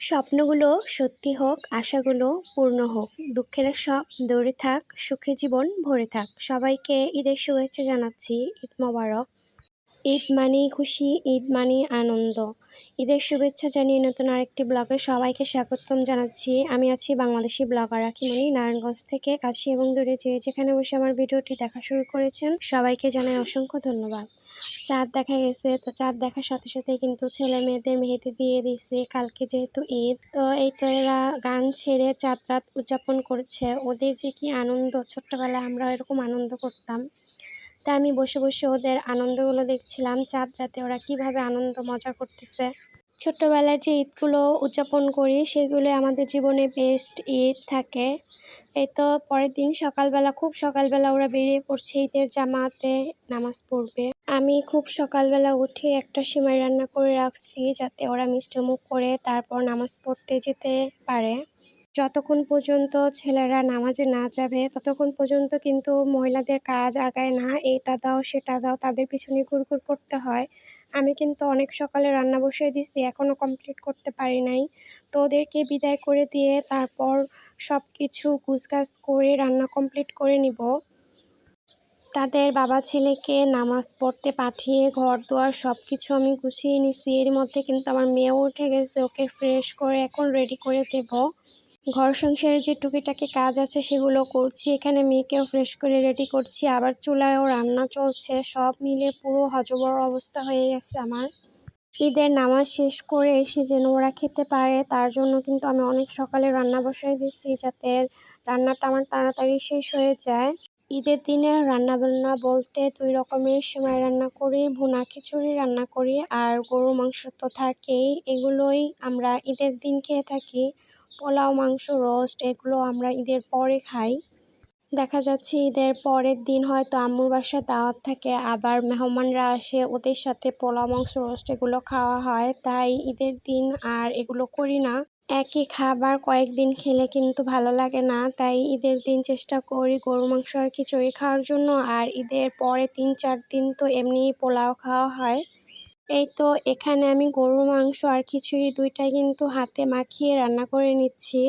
স্বপ্নগুলো সত্যি হোক, আশাগুলো পূর্ণ হোক। দুঃখের সব দূরে থাক, সুখে জীবন ভরে থাক। সবাইকে ঈদের শুভেচ্ছা জানাচ্ছি। ঈদ মোবারক। ঈদ মানেই খুশি, ঈদ মানেই আনন্দ। ঈদের শুভেচ্ছা জানিয়ে নতুন আরেকটি ব্লগে সবাইকে স্বাগতম জানাচ্ছি। আমি আছি বাংলাদেশি ব্লগার আখিমণি নারায়ণগঞ্জ থেকে কাছে এবং দূরে যে যেখানে বসে আমার ভিডিওটি দেখা শুরু করেছেন, সবাইকে জানাই অসংখ্য ধন্যবাদ। চাঁদ দেখা গেছে। তো চাঁদ দেখার সাথে সাথে কিন্তু ছেলে মেয়েদের মেহেদি দিয়ে দিছে কালকে যেহেতু ঈদ, তো এই তোরা গান ছেড়ে চাঁদ রাত উদযাপন করছে। ওদের যে কি আনন্দ, ছোট্টবেলায় আমরা এরকম আনন্দ করতাম। তা আমি বসে বসে ওদের আনন্দগুলো দেখছিলাম। চাঁদ রাতে ওরা কীভাবে আনন্দ মজা করতেছে। ছোট্টবেলার যে ঈদগুলো উদযাপন করি, সেগুলো আমাদের জীবনে বেস্ট ঈদ থাকে। এই তো পরের দিন সকালবেলা, খুব সকালবেলা ওরা বেরিয়ে পড়ছে ঈদের জামাতে নামাজ পড়বে। আমি খুব সকালবেলা উঠে একটা সিমাই রান্না করে রাখছি যাতে ওরা মিষ্টিমুখ করে তারপর নামাজ পড়তে যেতে পারে। যতক্ষণ পর্যন্ত ছেলেরা নামাজে না যাবে, ততক্ষণ পর্যন্ত কিন্তু মহিলাদের কাজ আগায় না, এটা দাও, সেটা দাও, তাদের পিছনে ঘুরঘুর করতে হয়। আমি কিন্তু অনেক সকালে রান্না বসিয়ে দিছি এখনও কমপ্লিট করতে পারি নাই। তো ওদেরকে বিদায় করে দিয়ে তারপর সব কিছু গুছগাছ করে রান্না কমপ্লিট করে নিব। তাদের বাবা ছেলেকে নামাজ পড়তে পাঠিয়ে ঘর দুয়ার সব কিছু আমি গুছিয়ে নিছি। এর মধ্যে কিন্তু আমার মেয়েও উঠে গেছে, ওকে ফ্রেশ করে এখন রেডি করে দেব। ঘর সংসারের যে টুকিটাকি কাজ আছে সেগুলো করছি, এখানে মেয়েকেও ফ্রেশ করে রেডি করছি, আবার চুলায়ও রান্না চলছে, সব মিলে পুরো হজবর অবস্থা হয়ে গেছে আমার। ঈদের নামাজ শেষ করে এসে যেন ওরা খেতে পারে, তার জন্য কিন্তু আমি অনেক সকালে রান্না বসাই দিচ্ছি যাতে রান্নাটা আমার তাড়াতাড়ি শেষ হয়ে যায়। ঈদের দিনে রান্নাবান্না বলতে দুই রকমের সেমাই রান্না করি, ভুনা খিচুড়ি রান্না করি, আর গরু মাংস তো থাকেই, এগুলোই আমরা ঈদের দিন খেয়ে থাকি। পোলাও, মাংস, রোস্ট, এগুলো আমরা ঈদের পরে খাই। দেখা যাচ্ছে ঈদের পরের দিন হয়তো আম্মুর বাসা দাওয়াত থাকে, আবার মেহমানরা আসে, ওদের সাথে পোলাও, মাংস, রোস্ট এগুলো খাওয়া হয়। তাই ঈদের দিন আর এগুলো করি না। একই খাবার কয়েকদিন খেলে কিন্তু ভালো লাগে না। তাই ঈদের দিন চেষ্টা করি গরু, মাংস আর খিচুড়ি খাওয়ার জন্য। আর ঈদের পরে তিন, চার দিন তো এমনিই পোলাও খাওয়া হয়। এই তো, এখানে আমি গরুর মাংস আর খিচুড়ি দুইটাই কিন্তু হাতে মাখিয়ে রান্না করে নিচ্ছি।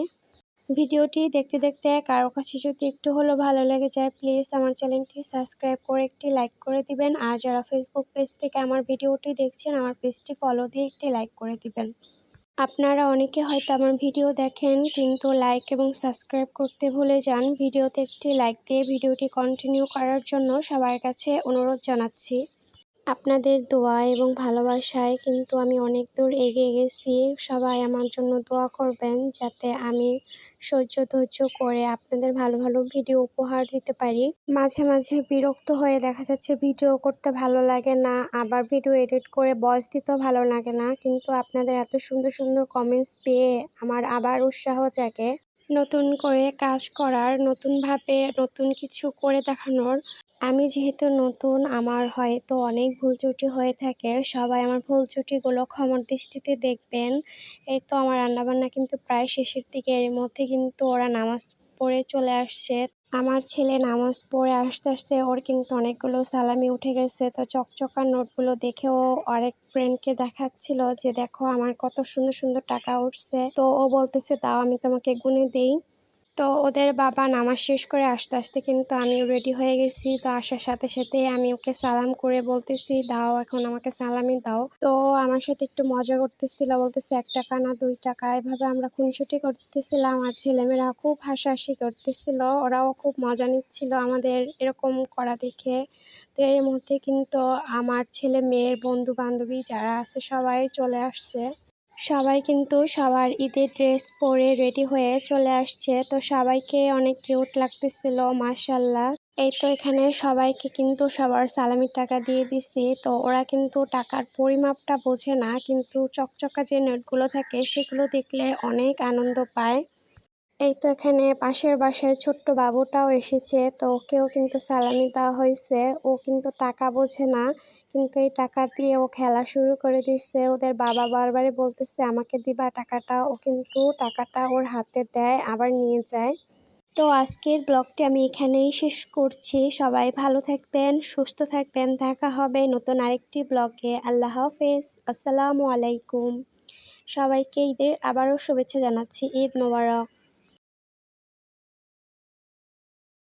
ভিডিওটি দেখতে দেখতে কারও কাছে যদি একটু হলেও ভালো লেগে যায় প্লিজ আমার চ্যানেলটি সাবস্ক্রাইব করে একটি লাইক করে দিবেন। আর যারা ফেসবুক পেজ থেকে আমার ভিডিওটি দেখছেন, আমার পেজটি ফলো দিয়ে একটি লাইক করে দিবেন। আপনারা অনেকে হয়তো আমার ভিডিও দেখেন, কিন্তু লাইক এবং সাবস্ক্রাইব করতে ভুলে যান। ভিডিওতে একটি লাইক দিয়ে ভিডিওটি কন্টিনিউ করার জন্য সবার কাছে অনুরোধ জানাচ্ছি। আপনাদের দোয়া এবং ভালোবাসায় কিন্তু আমি অনেক দূর এগিয়ে গেছি। সবাই আমার জন্য দোয়া করবেন যাতে আমি সহ্য ধৈর্য করে আপনাদের ভালো ভালো ভিডিও উপহার দিতে পারি। মাঝে মাঝে বিরক্ত হয়ে দেখা যাচ্ছে ভিডিও করতে ভালো লাগে না, আবার ভিডিও এডিট করে বয়স দিতেও ভালো লাগে না। কিন্তু আপনাদের এত সুন্দর সুন্দর কমেন্টস পেয়ে আমার আবার উৎসাহ জাগে। নতুন করে কাজ করার, নতুনভাবে নতুন কিছু করে দেখানোর। আমি যেহেতু নতুন, আমার হয়তো অনেক ভুল ত্রুটি হয়ে থাকে। সবাই আমার ভুল ত্রুটিগুলো ক্ষমার দৃষ্টিতে দেখবেন। এই তো আমার রান্নাবান্না কিন্তু প্রায় শেষের দিকে। এর মধ্যে কিন্তু ওরা নামাজ পড়ে চলে আসছে। আমার ছেলে নামাজ পড়ে আসতে আসতে ওর কিন্তু অনেকগুলো সালামি উঠে গেছে। তো চকচকার নোটগুলো দেখেও আরেক ফ্রেন্ডকে দেখাচ্ছিল যে, দেখো আমার কত সুন্দর সুন্দর টাকা উঠছে। তো ও বলতেছে তাও আমি তোমাকে গুনে দিই। তো ওদের বাবা নামাজ শেষ করে আসতে আসতে কিন্তু আমিও রেডি হয়ে গেছি। তো আসার সাথে সাথে আমি ওকে সালাম করে বলতেছি, দাও এখন আমাকে সালামি দাও। তো আমার সাথে একটু মজা করতেছিল, বলতেছে, এক টাকা না দুই টাকা। এভাবে আমরা খুনসুটি করতেছিলাম আর ছেলেমেয়েরা খুব হাসাহাসি করতেছিল, ওরাও খুব মজা নিচ্ছিল আমাদের এরকম করা দেখে। তো এর মধ্যে কিন্তু আমার ছেলে, মেয়ের বন্ধু বান্ধবী যারা আছে সবাই চলে আসছে। সবাই কিন্তু সবার ঈদের ড্রেস পরে রেডি হয়ে চলে আসছে। তো সবাইকে অনেক কিউট লাগতেছিল মার্শাল্লাহ এই তো এখানে সবাইকে কিন্তু সবার সালামির টাকা দিয়ে দিছি। তো ওরা কিন্তু টাকার পরিমাপটা বোঝে না, কিন্তু চকচকা যে নোটগুলো থাকে সেগুলো দেখলে অনেক আনন্দ পায়। এই তো এখানে পাশের বাসায় ছোট্ট বাবুটাও এসেছে, তো ওকেও কিন্তু সালামি দেওয়া হয়েছে। ও কিন্তু টাকা বোঝে না, কিন্তু এই টাকা দিয়ে ও খেলা শুরু করে দিচ্ছে ওদের বাবা বারবারই বলতেছে, আমাকে দিবা টাকাটা। ও কিন্তু টাকাটা ওর হাতে দেয়, আবার নিয়ে যায়। তো আজকের ব্লগটি আমি এখানেই শেষ করছি। সবাই ভালো থাকবেন, সুস্থ থাকবেন। দেখা হবে নতুন আরেকটি ব্লগে। আল্লাহ হাফেজ। আসসালামু আলাইকুম। সবাইকে ঈদের আবারও শুভেচ্ছা জানাচ্ছি। ঈদ মোবারক।